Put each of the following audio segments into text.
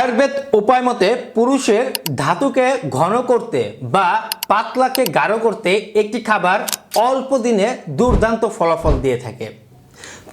আয়ুর্বেদ উপায় মতে পুরুষের ধাতুকে ঘন করতে বা পাতলাকে গাঢ় করতে একটি খাবার অল্প দিনে দুর্দান্ত ফলাফল দিয়ে থাকে।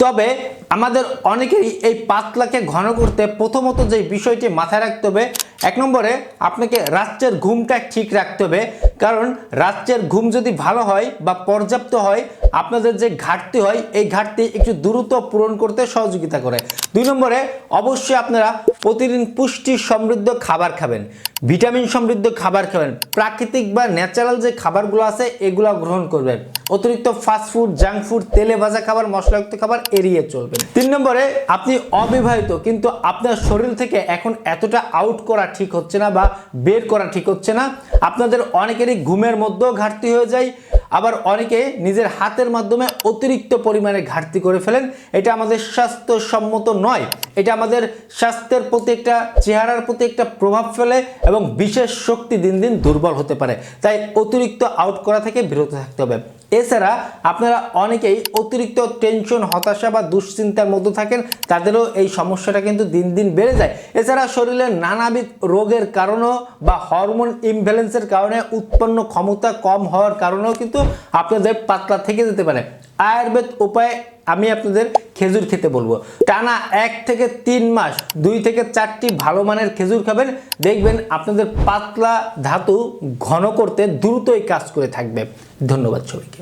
তবে আমাদের অনেকেরই এই পাতলাকে ঘন করতে প্রথমত যে বিষয়টি মাথায় রাখতে হবে, এক নম্বরে আপনাকে রাত্রের ঘুমটা ঠিক রাখতে হবে। কারণ রাত্রের ঘুম যদি ভালো হয় বা পর্যাপ্ত হয়, আপনাদের যে ঘাটতি হয়, এই ঘাটতি একটু দ্রুত পূরণ করতে সহযোগিতা করে। দুই নম্বরে অবশ্যই আপনারা প্রতিদিন পুষ্টি সমৃদ্ধ খাবার খাবেন, ভিটামিন সমৃদ্ধ খাবার খাবেন, প্রাকৃতিক বা ন্যাচারাল যে খাবারগুলো আছে এগুলো গ্রহণ করবেন। অতিরিক্ত ফাস্ট ফুড জাঙ্ক ফুড তেলে ভাজা খাবার, মশলাযুক্ত খাবার এড়িয়ে চলবেন। তিন নম্বরে, আপনি অবিবাহিত, কিন্তু আপনার শরীর থেকে এখন এতটা আউট করা ঠিক হচ্ছে না বা বের করা ঠিক হচ্ছে না। আপনাদের অনেকেরই ঘুমের মধ্যেও ঘাটতি হয়ে যায় আবার অনেকে নিজের হাতের মাধ্যমে অতিরিক্ত পরিমাণে ঘাটতি করে ফেলেন। এটা আমাদের স্বাস্থ্যসম্মত নয়। এটা আমাদের স্বাস্থ্যের প্রতি একটা, চেহারার প্রতি একটা প্রভাব ফেলে এবং বিশেষ শক্তি দিন দিন দুর্বল হতে পারে। তাই অতিরিক্ত আউট করা থেকে বিরত থাকতে হবে। এছাড়া আপনারা অনেকেই অতিরিক্ত টেনশন হতাশা বা দুশ্চিন্তার মধ্যে থাকেন, তাদেরও এই সমস্যাটা কিন্তু দিন দিন বেড়ে যায়। এছাড়া শরীরের নানাবিধ রোগের কারণেও বা হরমোন ইমব্যালেন্সের কারণে উৎপন্ন ক্ষমতা কম হওয়ার কারণেও কিন্তু আপনাদের পাতলা থেকে যেতে পারে। আয়ুর্বেদ উপায়ে আমি আপনাদের খেজুর খেতে বলব। টানা এক থেকে তিন মাস, দুই থেকে চারটি ভালো মানের খেজুর খাবেন। দেখবেন আপনাদের পাতলা ধাতু ঘন করতে দ্রুতই কাজ করে থাকবে। ধন্যবাদ সবাইকে।